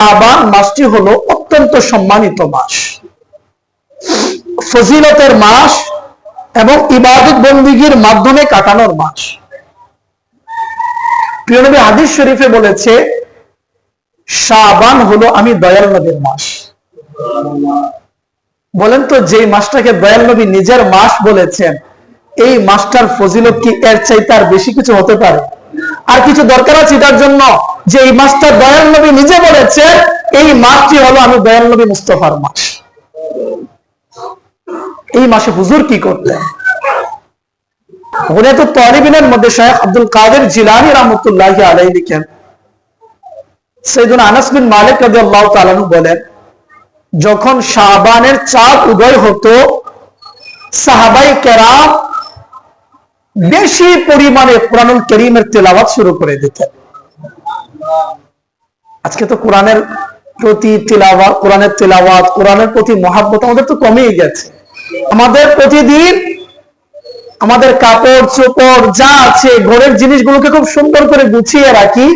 শাবান মাসটি হলো অত্যন্ত সম্মানিত মাস। ফজিলতের মাস এবং ইবাদত বন্দীগীর মাধ্যমে কাটানোর মাস। প্রিয় নবী হাদিস শরীফে বলেছে, শাবান হলো আমি দয়াল নবীর মাস। বলেন তো যে মাসটাকে দয়াল নবী নিজের মাস বলেছেন, এই মাসটার ফজিলত কি এর চাইতে আর বেশি কিছু হতে পারে? আর কিছু দরকার আছে এটার জন্য? যে এই মাসটা দয়াল নবী নিজে বলেছেন, এই মাসটি হলো আমি দয়াল নবী মুস্তফার মাস। এই মাসে হুজুর কি করতেন তো তলিবিনের মধ্যে শেখ আব্দুল কাদের জিলানি রহমতুল্লাহ আলাই লিখেন। সেদিন আনাস বিন মালিক রাজি তালানু বলেন, যখন শাহবানের চাঁদ উদয় হতো, সাহাবাই কেরাম বেশি পরিমাণে কোরআনুল করিমের তেলাওয়াত শুরু করে দিতেন। আজকে তো কোরআনের প্রতি তেলাওয়াত, কোরআনের তেলাওয়াত, কোরআনের প্রতি মহাব্বত আমাদের তো কমেই গেছে। আমাদের প্রতিদিন আমাদের কাপড়, চোপড়, যা আছে, ঘরের জিনিসগুলোকে খুব সুন্দর করে গুছিয়ে রাখি,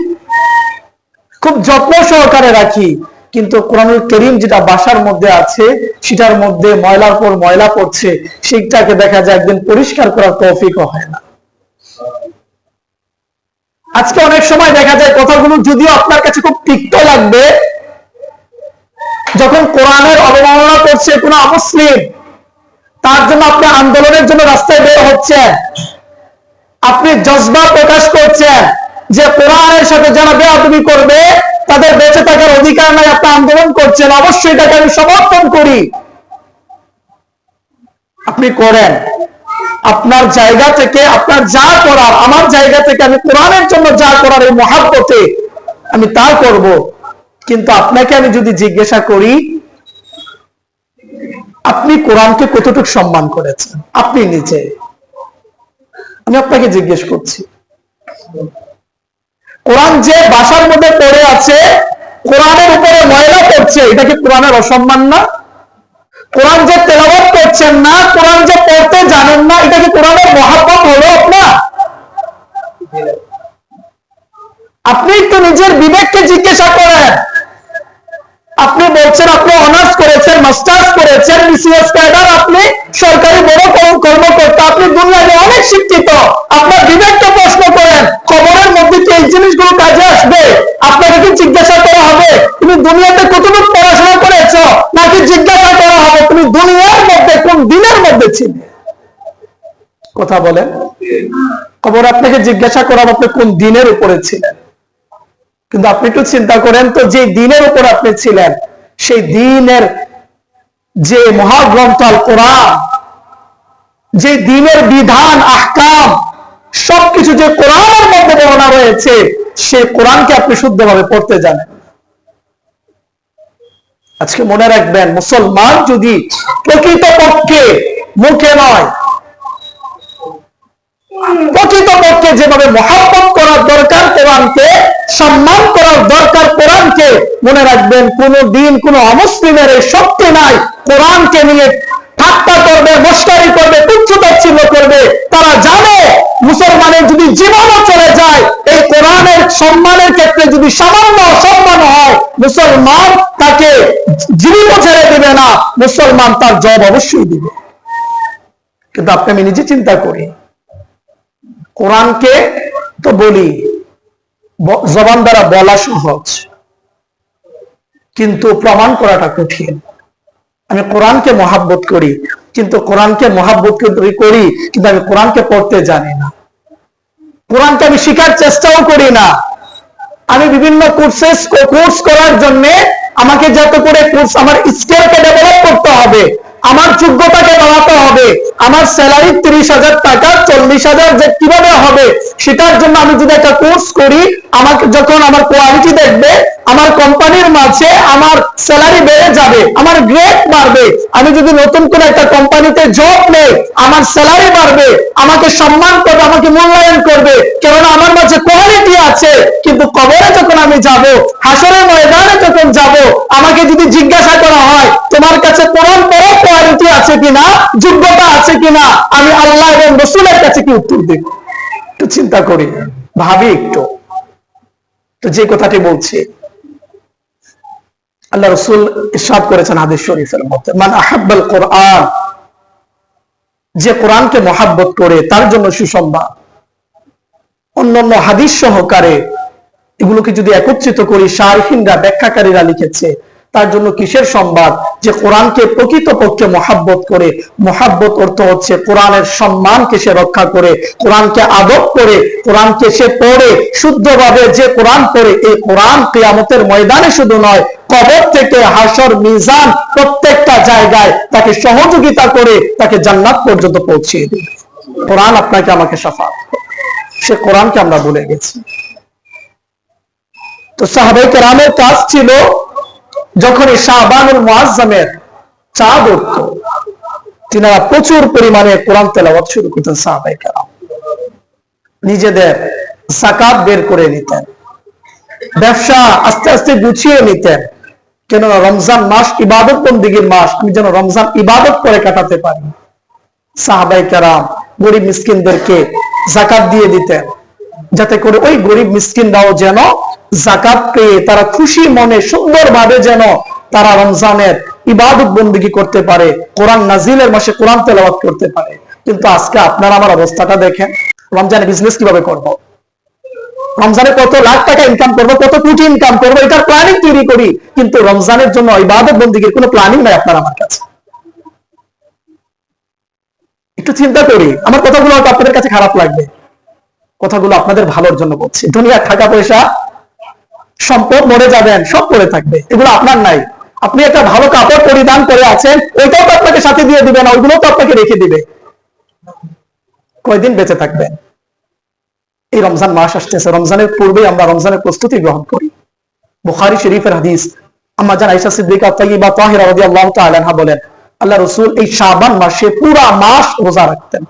খুব যত্ন সহকারে রাখি। কিন্তু কোরআনুল করিম যেটা বাসার মধ্যে আছে, সেটার মধ্যে ময়লার পর ময়লা পড়ছে সেইটাকে দেখা যায় একদিন পরিষ্কার করার তৌফিকও হয় না। আজকে অনেক সময় দেখা যায় কথাগুলো যদিও আপনার কাছে খুব তিক্ত লাগবে, যখন কোরআনের অবমাননা করছে কোনো অমুসলিম, তার জন্য আপনি আন্দোলনের জন্য রাস্তায় বের হচ্ছেন। আপনি জজবা প্রকাশ করছেন যে কোরআনের সাথে যারা বেআবি করবে, তাদের বেঁচে থাকার অধিকার নাই, আপনি আন্দোলন করছেন। অবশ্যই এটাকে আমি সমর্থন করি। আপনি করেন। আপনার জায়গা থেকে, আপনার যা করার, আমার জায়গা থেকে আমি কোরআনের জন্য যা করার এই মহাব্বতে আমি তা করব। কিন্তু আপনাকে আমি যদি জিজ্ঞাসা করি, আপনি কোরআনকে কতটুকু সম্মান করেছেন? আপনি নিজে। আমি আপনাকে জিজ্ঞেস করছি। কোরআন যে বাসার মধ্যে পড়ে আছে, কোরআনের উপরে ময়লা করছে এটা কি কোরআনের অসম্মান না? কোরআন যে তেলাবাদ করছেন না, কোরআন যে পড়তে জানেন না, এটা কি কোরআনের মহাব্বত হলো আপনার? আপনি একটু নিজের বিবেককে জিজ্ঞাসা করেন। আপনি বলছেন, আপনি অনার্স করেছেন মাস্টার্স করেছেন বিসিএস ক্যাডার আপনি সরকারি বড় কর্মকর্তা, আপনি দুনিয়াতে অনেক শিক্ষিত। আপনার বিবেককে প্রশ্ন করেন, খবরের মধ্যে কি এই জিনিসগুলো কাজে আসবে? আপনাকে কি জিজ্ঞাসা করা হবে? তুমি দুনিয়াতে কথা বলেন। খবর আপনাকে জিজ্ঞাসা করা হবে আপনি কোন দিনের উপরে ছিলেন? কিন্তু আপনি একটু চিন্তা করেন তো, যে দিনের উপর আপনি ছিলেন, সেই দিনের যে মহাগ্রন্থ আল কোরআন, যে দিনের বিধান, আহকাম, সবকিছু যে কোরআনের মধ্যে বর্ণনা রয়েছে, সে কোরআনকে আপনি শুদ্ধভাবে পড়তে জানেন। আজকে মনে রাখবেন, মুসলমান যদি প্রকৃতপক্ষে মুখে নয় প্রকৃতপক্ষে যেভাবে মহাব্বত করার দরকার কোরআনকে, সম্মান করার দরকার কোরআনকে, মনে রাখবেন, কোন দিন কোন অমুসলিমের এই শক্তি নাই। কোরআনকে নিয়ে ঠাট্টা করবে, মস্কারি করবে তুচ্ছতাচ্ছিল্য করবে। তারা জানে, মুসলমানের যদি জীবনও চলে যায়, এই কোরআনের সম্মানের ক্ষেত্রে যদি সামান্য অসম্মান হয়, মুসলমান তাকে জীবিত ছেড়ে দেবে না, মুসলমান তার জব অবশ্যই দিবে। কিন্তু আপনি আমি নিজে চিন্তা করি কোরআনকে তো বলি জবান দ্বারা বলা সহজ, কিন্তু প্রমাণ করাটা কঠিন। আমি কোরআনকে মহাব্বত করি, কিন্তু কোরআনকে মহাব্বত করি, কিন্তু আমি কোরআনকে পড়তে জানি না। কোরআনকে আমি শিখার চেষ্টাও করি না। আমি বিভিন্ন কোর্সেস কোর্স করার জন্য আমাকে যত করে কোর্স আমার স্কিলকে ডেভেলপ করতে হবে। আমার যোগ্যতাকে বাড়াতে হবে। আমার স্যালারি তিরিশ হাজার টাকা, চল্লিশ হাজার যে কীভাবে হবে, সেটার জন্য আমি যদি একটা কোর্স করি, আমাকে যখন আমার কোয়ালিটি দেখবে, আমার কোম্পানির মাঝে আমার স্যালারি বেড়ে যাবে, আমার গ্রেড বাড়বে। আমি যদি নতুন করে একটা কোম্পানিতে জব নেই, আমার স্যালারি বাড়বে, আমাকে সম্মান করবে, আমাকে মূল্যায়ন করবে। কেননা আমার মাঝে কোয়ালিটি আছে, কিন্তু কবরে যখন আমি যাব, হাসরের ময়দানে যখন যাব, আমাকে যদি জিজ্ঞাসা করা হয়, তোমার কাছে কোয়ালিটি আছে কিনা? যোগ্যতা আছে কিনা? আমি আল্লাহ এবং রসুলের কাছে কি উত্তর দেব? একটু চিন্তা করি। ভাবি একটু। তো যে কথাটি বলছি, আল্লাহ রসুল ইরশাদ করেছেন হাদিস শরীফের মধ্যে। মান আহাব্বাল কোরআন, যে কোরআনকে মহাব্বত করে তার জন্য সুসংবাদ। অন্যান্য হাদিস সহকারে এগুলোকে যদি একত্রিত করি, শারহিনরা, ব্যাখ্যাকারীরা লিখেছে তার জন্য কিসের সংবাদ যে কোরআনকে প্রকৃত পক্ষে মহাব্বত করে। মহাব্বত অর্থ হচ্ছে কোরআনের সম্মানকে সে রক্ষা করে, কোরআনকে আদব করে, কোরআনকে সে পড়ে। শুদ্ধভাবে যে কোরআন পড়ে, এই কোরআন কেয়ামতের ময়দানে শুধু নয়, কবর থেকে হাসর, মিজান প্রত্যেকটা জায়গায় তাকে সহযোগিতা করে তাকে জান্নাত পর্যন্ত পৌঁছিয়ে দিবে। কোরআন আপনাকে আমাকে সাফা সে কোরআনকে আমরা ভুলে গেছি। তো সাহাবাই কেরামের কাজ ছিল যখন এই শাহবানুল মুআজ্জামের চাঁদ উঠত, তিনারা প্রচুর পরিমাণে কোরআন তেলাওয়াত শুরু করতেন সাহাবাই কেরাম। নিজেদের জাকাত বের করে নিতেন। ব্যবসা আস্তে আস্তে গুছিয়ে নিতেন। কেননা রমজান মাস ইবাদত বন্দিগির মাস, আমি যেন রমজান ইবাদত করে কাটাতে পারি। সাহাবাই কেরাম গরিব মিসকিনদেরকে জাকাত দিয়ে দিতেন। যাতে করে ওই গরিব মিসকিনরাও যেন জাকাত পেয়ে, তারা খুশি মনে, সুন্দরভাবে যেন তারা রমজানের ইবাদত বন্দিগি করতে পারে, কোরআন নাজিলের মাসে কোরআন তেলাওয়াত করতে পারে। কিন্তু আজকে আপনার আমার অবস্থাটা দেখেন, রমজানে বিজনেস কীভাবে করব? রমজানে কত লাখ টাকা ইনকাম করব, কত কোটি ইনকাম করব, এটার প্ল্যানিং তৈরি করি, কিন্তু রমজানের জন্য ইবাদত বন্দিগির কোনো প্ল্যানিং নাই আপনার আমার কাছে। একটু চিন্তা করি, আমার কথাগুলো আপনাদের কাছে খারাপ লাগবে। কথাগুলো আপনাদের ভালোর জন্য বলছি। দুনিয়ার টাকা পয়সা, সম্পদ মরে যাবেন, সব পড়ে থাকবে, এগুলো আপনার নাই। আপনি একটা ভালো কাপড় পরিধান করে আছেন, ওইটাও তো আপনাকে সাথে দিয়ে দিবে না ওইগুলো তো আপনাকে রেখে দিবে। কয়দিন বেঁচে থাকবেন? এই রমজান মাস আসতেছে, রমজানের পূর্বে আমরা রমজানের প্রস্তুতি গ্রহণ করি। বুখারি শরীফের হাদিস, আম্মা জান আয়েশা সিদ্দিকা তাইয়্যিবা তাহিরা রাদিয়াল্লাহু তাআলা আনহা বলেন, আল্লাহ রাসূল এই শাবান মাসে পুরা মাস রোজা রাখতেন।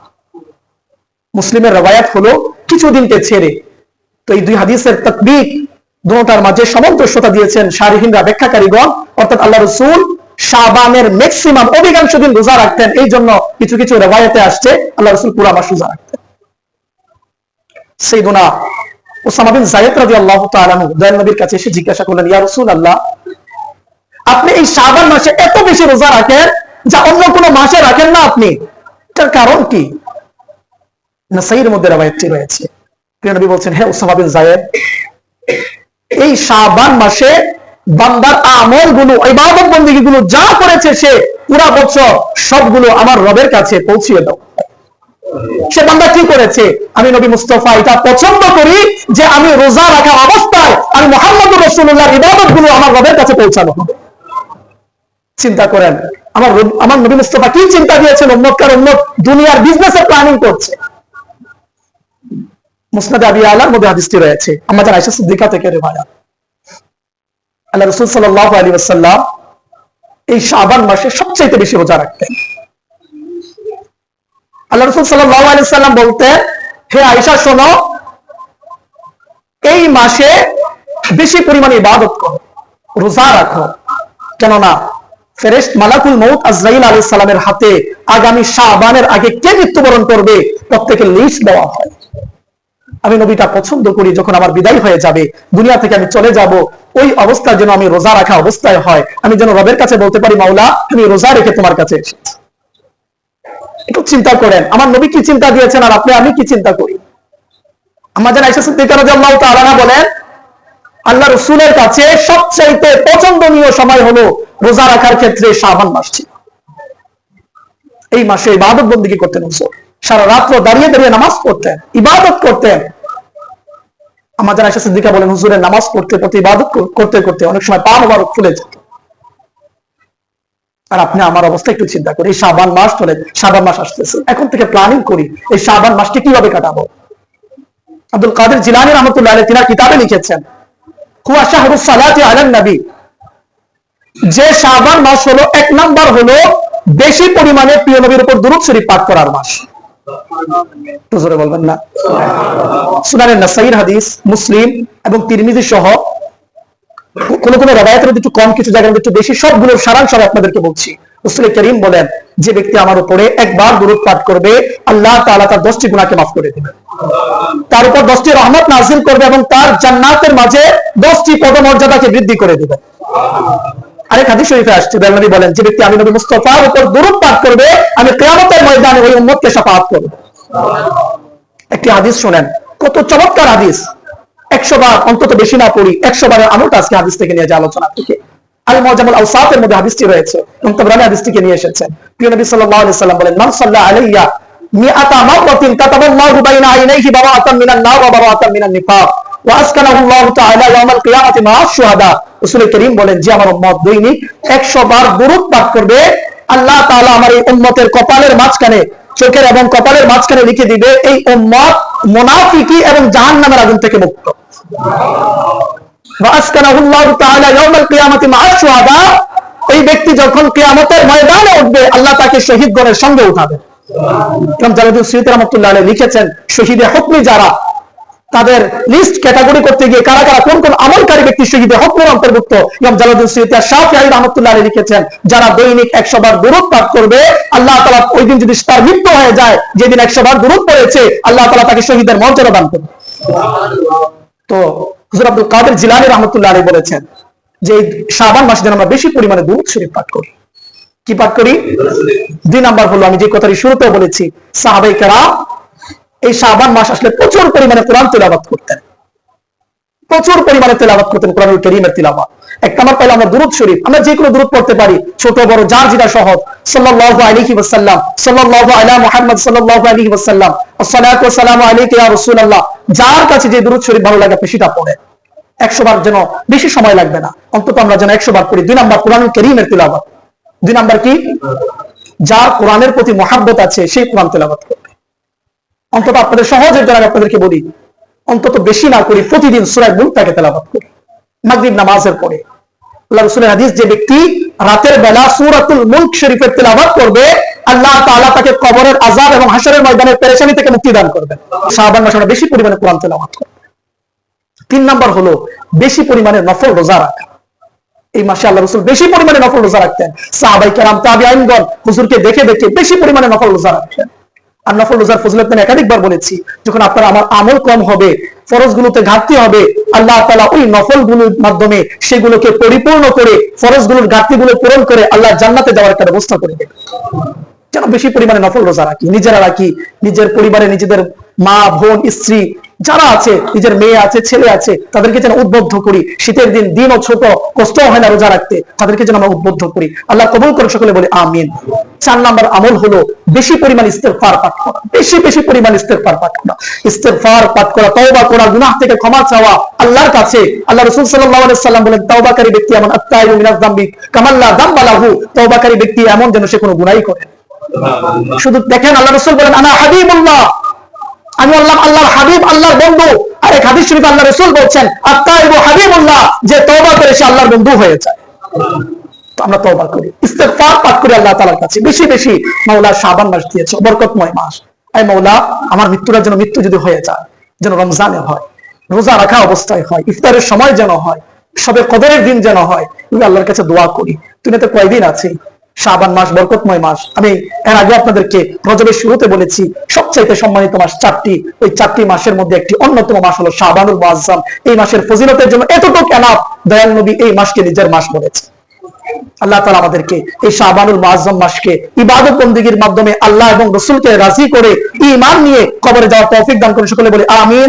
মুসলিমের রবায়াত হলো কিছুদিনকে ছেড়ে তো এই দুই হাদিসের তকবিক দুটার মাঝে সামঞ্জস্যতা দিয়েছেন শারীহীনরা ব্যাখ্যাকারীগণ। অর্থাৎ আল্লাহ রসুল শাবানের ম্যাক্সিমাম অধিকাংশ দিন রোজা রাখতেন। এই জন্য কিছু কিছু রেবায়তে আসছে, আল্লাহ রসুল পুরা মাস রোজা রাখতেন। সেই দুনা ওসামা বিন জায়েদ রাদিয়াল্লাহু তাআলা দয়াল নবীর কাছে এসে জিজ্ঞাসা করলেন, ইয়া রাসূলুল্লাহ, আপনি এই শাবান মাসে এত বেশি রোজা রাখেন যা অন্য কোনো মাসে রাখেন না আপনি? তার কারণ কি? নাসাইয়ের মধ্যে রেওয়ায়াতটি রয়েছে। প্রিয় নবী বলছেন, হে ওসামা বিন জায়েদ, এই শাবান মাসে বান্দার আমলগুলো ইবাদত বন্দী গুলো যা করেছে সে পুরা বছর সবগুলো আমার রবের কাছে পৌঁছিয়ে দাও। সে বান্দা কি করেছে? আমি নবী মুস্তফা এটা পছন্দ করি যে আমি রোজা রাখা অবস্থায় আমি মোহাম্মদ রসুল্লাহ ইবাদতগুলো আমার রবের কাছে পৌঁছানো চিন্তা করেন, আমার আমার নবী মুস্তফা কি চিন্তা দিয়েছেন? উম্মতকার উম্মত দুনিয়ার বিজনেসের প্ল্যানিং করছে। মুসনাদ আবি আলার মধ্যে হাদিসটি রয়েছে। আমাদের আয়েশা সিদ্দিকা থেকে রেওয়ায়াত। আল্লাহ রাসূল সাল্লাল্লাহু আলাইহি ওয়াসাল্লাম এই শাবান মাসে সবচেয়ে বেশি রোজা রাখতেন। আল্লাহ রাসূল সাল্লাল্লাহু আলাইহি ওয়াসাল্লাম বলতেন, হে আয়েশা, শোনো, এই মাসে বেশি পরিমাণে ইবাদত করো, রোজা রাখো। কেননা ফেরেশত মালাকুল মউত আজরাইল আলাইহিস সালামের হাতে আগামী শাবানের আগে কে মৃত্যুবরণ করবে? প্রত্যেকের লিস্ট দেওয়া হয়। আমি নবীটা পছন্দ করি, যখন আমার বিদায় হয়ে যাবে, দুনিয়া থেকে আমি চলে যাব, ওই অবস্থা যেন আমি রোজা রাখা অবস্থায় হয়। আমি যেন রবের কাছে বলতে পারি, মাওলা আমি রোজা রেখে তোমার কাছে। একটু চিন্তা করেন, আমার নবী কি চিন্তা দিয়েছেন আর আপনি, আমি কি চিন্তা করি? আমাদের আইসা সিদ্দিকা রাদিয়াল্লাহু তাআলা বলেন, আল্লাহ রসুলের কাছে সবচাইতে পছন্দনীয় সময় হলো রোজা রাখার ক্ষেত্রে শাবান মাস ছিল। এই মাসে ইবাদত বন্দিকে করতেন, হুজুর? সারা রাত্র দাঁড়িয়ে দাঁড়িয়ে নামাজ পড়তেন, ইবাদত করতেন আমাদের আয়সা সিদ্দিকা বলেন হুজুরের নামাজ পড়তে পড়তে ইবাদত করতে করতে অনেক সময় পা মোবারক ফুলে যেত আর আপনি আমার অবস্থা একটু চিন্তা করি শাবান মাস চলে, শাবান মাস আসতেছে। এখন থেকে প্ল্যানিং করি, এই শাবান মাসটি কীভাবে কাটাবো? আব্দুল কাদের জিলানি রহমতুল্লাহ তিনার কিতাবে লিখেছেন নবী। যে শাবান মাস হলো, এক নাম্বার হলো, বেশি পরিমাণে প্রিয় নবীর উপর দুরূদ শরীফ পাঠ করার মাস। জোরে বলবেন না। সুনানের নাসাইর হাদিস, মুসলিম এবং তিরমিজি সহ কোন একটু কম কিছু জায়গার একটু বেশি সবগুলোর সারাংশ আপনাদেরকে বলছি। রসুল করিম বলেন, যে ব্যক্তি আমার উপরে একবার দুরূদ পাঠ করবে, আল্লাহ তাআলা তার দশটি গুণাকে মাফ করে দিবেন। তার উপর দশটি রহমত নাজিল করবে এবং তার জান্নাতের মাঝে দশটি পদমর্যাদাকে বৃদ্ধি করে দিবে আরেক হাদিস শরীফে আসছে দয়াল নবী বলেন, যে ব্যক্তি আমি নবী মুস্তফার উপর দূরত পাঠ করবে, আমি কিয়ামতের ময়দানে ওই উম্মতকে শাফাআত করব। একটি হাদিস শুনেন। কত চমৎকার হাদিস। একশো বার, অন্তত বেশি না পড়ি, একশো বারের আমলটা আজকে হাদিস থেকে নিয়ে যে আলোচনা থেকে। আল মজামুল আউসাফের মধ্যে হাদিসটি রয়েছে এবং হাদিসটিকে নিয়ে এসেছেন। প্রিয় নবী সাল্লাল্লাহু আলাইহি সাল্লাম বলেন, মান সাল্লা আলাইয়া মিআতা কাতাবাল্লাহু বাইনা আইনাইহি বারাআতান মিনান নার ওয়া বারাআতান মিনান নিফাক ওয়া আসকানাহু আল্লাহু তাআলা কিয়ামাতি মা শুহাদা করিম বলেন যে আমার উম্মত, দৈনিক 100 বার দুরূদ পাঠ করবে। আল্লাহ তাআলা আমার এই উম্মতের কপালের মাঝখানে চোখের এবং কপালের মাঝখানে লিখে দিবে, এই উম্মত মোনাফিকি এবং জাহান নামের আগুন থেকে মুক্ত। এই ব্যক্তি যখন কেয়ামতের ময়দানে উঠবে, আল্লাহ তাকে শহীদগণের সঙ্গে উঠাবে। লিখেছেন, শহীদে হুকমি যারা লিস্ট ক্যাটাগরি করতে গিয়ে কারা কারা কোন কোন আমলকারী ব্যক্তি শহীদে হুকমের অন্তর্ভুক্ত ইমাম জালালউদ্দিন সুয়ুতী আর শাফিঈ রাহমাতুল্লাহ লিখেছেন, যারা দৈনিক 100 বার দুরূদ পাঠ করবে, আল্লাহ তাআলা ওই দিন যদি তার মৃত্যু হয়ে যায়, যেদিন 100 বার দুরূদ পড়েছে, আল্লাহ তাআলা তাকে শহীদের মর্যাদা দান করবে। তো হুজুর আব্দুল কাদের জিলানী রহমতুল্লাহ আলী বলেছেন যে শাবান মাসে যেন আমরা বেশি পরিমাণে দুরূদ শরীফ পাঠ করি। কি পাঠ করি? দুই নাম্বার হলো আমি যে কথাটি শুরুতেও বলেছি সাহাবাই কেরাম এই শাবান মাস আসলে প্রচুর পরিমাণে কোরআন তেলাবাত করতেন। প্রচুর পরিমাণে তেলাবাত করতেন কোরআনুল করিমের তেলাবাত এক পাইলে আমরা শরীফ, আমরা যে কোনো পড়তে পারি, ছোট, বড়, যার যেটা সহজ। আলা যার কাছে যে শরীফ ভালো লাগে আপনি সেটা পড়েন। একশো বার যেন বেশি সময় লাগবে না। অন্তত আমরা যেন একশো বার পড়ি। দুই নাম্বার কোরআনুল করিমের তেলাবাত দুই নাম্বার কি? যার কোরআনের প্রতি মহাব্বত আছে, সেই কোরআন তেলাবাত করবে। অন্তত আপনাদের সহজের জন্য আমি আপনাদেরকে বলি, অন্তত বেশি না করি প্রতিদিন সুরায় মুলতাকে তেলাবাত করি। মাগরিব নামাজের পরে। আল্লাহ রসুলের হাদিস, যে ব্যক্তি রাতের বেলা সুরাতুল মুলক শরীফের তেলাবাত করবে, আল্লাহ তাআলা তাকে কবরের আযাব এবং হাসরের ময়দানের পেরেশানি থেকে মুক্তি দান করবেন। শাবান মাসে বেশি পরিমাণে কোরআন তেলাওয়াত করব তিন নাম্বার হলো, বেশি পরিমাণে নফল রোজা রাখা। এই মাসে আল্লাহ রসুল বেশি পরিমাণে নফল রোজা রাখতেন। সাহাবাই কেরাম তাবি আইনগণ হুজুরকে দেখে দেখে বেশি পরিমাণে নফল রোজা রাখতেন। আর নফল রোজার ফজিলত আমি একাধিকবার বলেছি, যখন আপনার আমার আমল কম হবে, ফরজগুলোতে ঘাটতি হবে, আল্লাহ তালা ওই নফলগুলোর মাধ্যমে সেগুলোকে পরিপূর্ণ করে ফরজগুলোর ঘাটতি গুলো পূরণ করে আল্লাহ জান্নাতে যাওয়ার একটা ব্যবস্থা করে দেবে যেন বেশি পরিমাণে নফল রোজা রাখি, নিজেরা রাখি, নিজের পরিবারে নিজেদের মা, বোন, স্ত্রী যারা আছে নিজের মেয়ে আছে ছেলে আছে তাদেরকে যেন উদ্বুদ্ধ করি। শীতের দিন দিনও ছোট কষ্ট হয় না রোজা রাখতে তাদেরকে যেন আমরা উদ্বুদ্ধ করি। আল্লাহ কবুল করে সকলে বলে আমিন। চার নাম্বার আমল হলো বেশি পরিমাণ ইস্তেগফার পাঠ করা। বেশি বেশি পরিমাণ ইস্তেগফার পাঠ করা। ইস্তেগফার পাঠ করা তওবা করা গুনাহ থেকে ক্ষমা চাওয়া আল্লাহর কাছে আল্লাহ রাসূল সাল্লাল্লাহু আলাইহি সাল্লাম বলেন তওবাকারী ব্যক্তি এমন আত্তাইবু মিনাজ যামবি কামাল্লা যামবা লাহু। তওবাকারী ব্যক্তি এমন যেন সে কোনো গুনাহই করে শুধু দেখেন আল্লাহ রাসূল বলেন আনা হাবিবুল্লাহ। আমি বললাম, আল্লাহর হাবিব, আল্লাহর বন্ধু। আর এক হাদিস শরীফ আল্লাহ রসুল বলছেন আত্মাইবু হাবিবুল্লাহ, যে তওবা করে সে আল্লাহর বন্ধু হয়ে যায়। তো আমরা তওবা করি। ইস্তেগফার পাঠ করি আল্লাহ তাআলার কাছে। বেশি বেশি মাওলা শাবান মাস দিয়েছে, বরকতময় মাস। আই মাওলা, আমার মৃত্যুটা যেন মৃত্যু যদি হয়ে যায়, যেন রমজানে হয়, রোজা রাখা অবস্থায় হয়, ইফতারের সময় যেন হয়, সবে কদরের দিন যেন হয় তুমি আল্লাহর কাছে দোয়া করি। তুমি তো কয়দিন আছে? শাবান মাস, বরকতময় মাস। আমি এর আগে আপনাদেরকে রজবের শুরুতে বলেছি, সবচাইতে সম্মানিত মাস চারটি। ওই চারটি মাসের মধ্যে একটি অন্যতম মাস হলো শাবানুল মুআজ্জাম। এই মাসের ফজিলতের জন্য এতটুকু এনাফ দয়াল নবী এই মাসকে নিজের মাস বলেছে। আল্লাহ তালা আমাদেরকে এই শাহবানুল মুআজ্জাম মাসকে ইবাদত বন্দীগীর মাধ্যমে আল্লাহ এবং রসুলকে রাজি করে ইমান নিয়ে কবরে যাওয়ার তৌফিক দান করে সকলে বলে, আমিন।